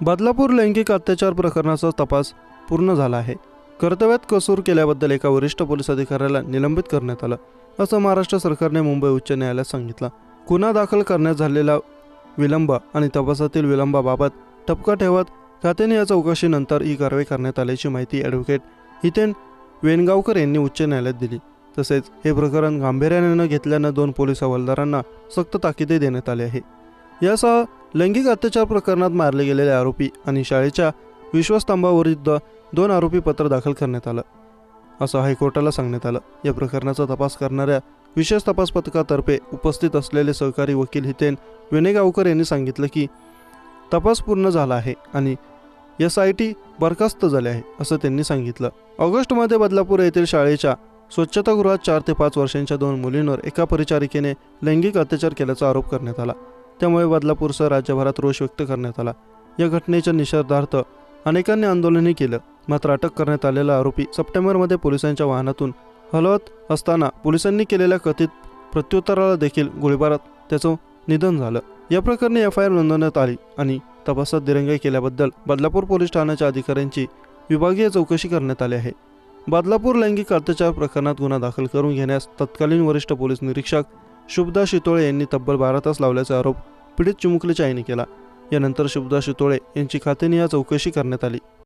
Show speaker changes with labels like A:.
A: बदलापूर लैंगिक अत्याचार प्रकरणाचा तपास पूर्ण झाला आहे. कर्तव्यात कसूर केल्याबद्दल एका वरिष्ठ पोलीस अधिकाऱ्याला निलंबित करण्यात आलं असं महाराष्ट्र सरकारने मुंबई उच्च न्यायालयात सांगितलं. गुन्हा दाखल करण्यात झालेला विलंब आणि तपासातील विलंबाबाबत ठपका ठेवत खात्याने या चौकशीनंतर ही कारवाई करण्यात आल्याची माहिती ॲडव्होकेट हितेन वेणगावकर यांनी उच्च न्यायालयात दिली. तसेच हे प्रकरण गांभीर्याने न घेतल्यानं दोन पोलीस हवालदारांना सक्त ताकिदे देण्यात आले आहे. यासह लैंगिक अत्याचार प्रकरणात मारले गेलेले आरोपी आणि शाळेच्या विश्वस्तंभाविरुद्ध दोन आरोपी पत्र दाखल करण्यात आलं. असं हायकोर्टाला सांगण्यात आलं. या प्रकरणाचा तपास करणाऱ्या विशेष तपास पथकातर्फे उपस्थित असलेले सहकारी वकील हितेन विनेगावकर यांनी सांगितलं की तपास पूर्ण झाला आहे आणि एस आय टी बरखास्त झाले आहे असं त्यांनी सांगितलं. ऑगस्टमध्ये बदलापूर येथील शाळेच्या स्वच्छतागृहात चार ते पाच वर्षांच्या दोन मुलींवर एका परिचारिकेने लैंगिक अत्याचार केल्याचा आरोप करण्यात आला. त्यामुळे बदलापूरसह राज्यभरात रोष व्यक्त करण्यात आला. या घटनेच्या निषेधार्थ अनेकांनी आंदोलनही केलं. मात्र अटक करण्यात आलेला आरोपी सप्टेंबरमध्ये पोलिसांच्या वाहनातून हलवत असताना पोलिसांनी केलेल्या कथित प्रत्युत्तराला देखील गोळीबारात त्याचं निधन झालं. या प्रकरणी एफ आय आर नोंदवण्यात आली आणि तपासात दिरंगाई केल्याबद्दल बदलापूर पोलीस ठाण्याच्या अधिकाऱ्यांची विभागीय चौकशी करण्यात आली आहे. बदलापूर लैंगिक अत्याचार प्रकरणात गुन्हा दाखल करून घेण्यास तत्कालीन वरिष्ठ पोलीस निरीक्षक शुभदा शितोळे यांनी तब्बल बारा तास लावल्याचा आरोप पीडित चिमुकलीच्या आईने केला. यानंतर शुभदा शितोळे यांची खातेनिया चौकशी करण्यात आली.